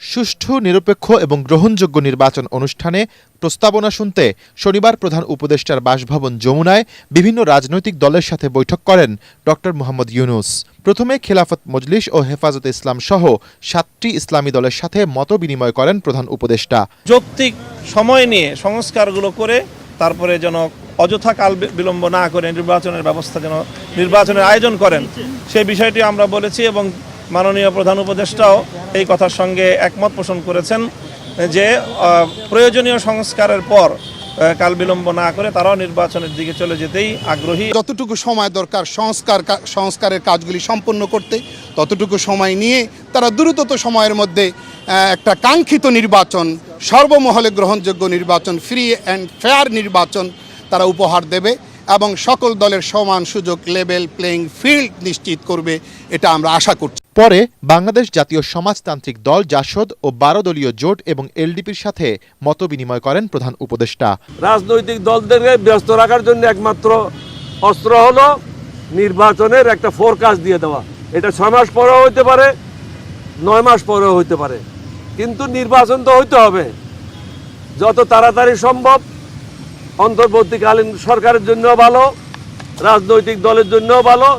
সুষ্ঠু, নিরপেক্ষ এবং গ্রহণযোগ্য নির্বাচন অনুষ্ঠানে প্রস্তাবনা শুনতে শনিবার প্রধান উপদেষ্টার বাসভবন যমুনায় বিভিন্ন রাজনৈতিক দলের সাথে বৈঠক করেন ডক্টর মোহাম্মদ ইউনুস। প্রথমে খেলাফত মজলিস ও হেফাজত ইসলাম সহ সাতটি ইসলামী দলের সাথে মত বিনিময় করেন প্রধান উপদেষ্টা। যৌক্তিক সময় নিয়ে সংস্কারগুলো করে তারপরে যেন অযথা কাল বিলম্ব না করে নির্বাচনের ব্যবস্থা যেন নির্বাচনের আয়োজন করেন সেই বিষয়টি আমরা বলেছি এবং মাননীয় প্রধান উপদেষ্টাও এই কথার সঙ্গে একমত পোষণ করেছেন যে প্রয়োজনীয় সংস্কারের পর কাল বিলম্ব না করে তারাও নির্বাচনের দিকে চলে যেতেই আগ্রহী। যতটুকু সময় দরকার সংস্কার সংস্কারের কাজগুলি সম্পন্ন করতে, ততটুকু সময় নিয়ে তারা দ্রুতত সময়ের মধ্যে একটা কাঙ্ক্ষিত নির্বাচন, সর্বমহলে গ্রহণযোগ্য নির্বাচন ফ্রি অ্যান্ড ফেয়ার নির্বাচন তারা উপহার দেবে এবং সকল দলের সমান সুযোগ লেভেল প্লেইং ফিল্ড নিশ্চিত করবে, এটা আমরা আশা করছি। পরে বাংলাদেশ জাতীয় সমাজতান্ত্রিক দল জাসদ ও বারো দলীয় জোট এবং এলডিপির সাথে মত বিনিময় করেন প্রধান উপদেষ্টা। রাজনৈতিক দলদেরকে ব্যস্ত রাখার জন্য একমাত্র অস্ত্র হলো নির্বাচনের একটা ফোরকাস্ট দিয়ে দেওয়া। এটা ছয় মাস পরেও হইতে পারে, নয় মাস পরেও হইতে পারে। কিন্তু নির্বাচন তো হইতে হবে। যত তাড়াতাড়ি সম্ভব, অন্তর্বর্তীকালীন সরকারের জন্য ভালো, রাজনৈতিক দলের জন্য ভালো।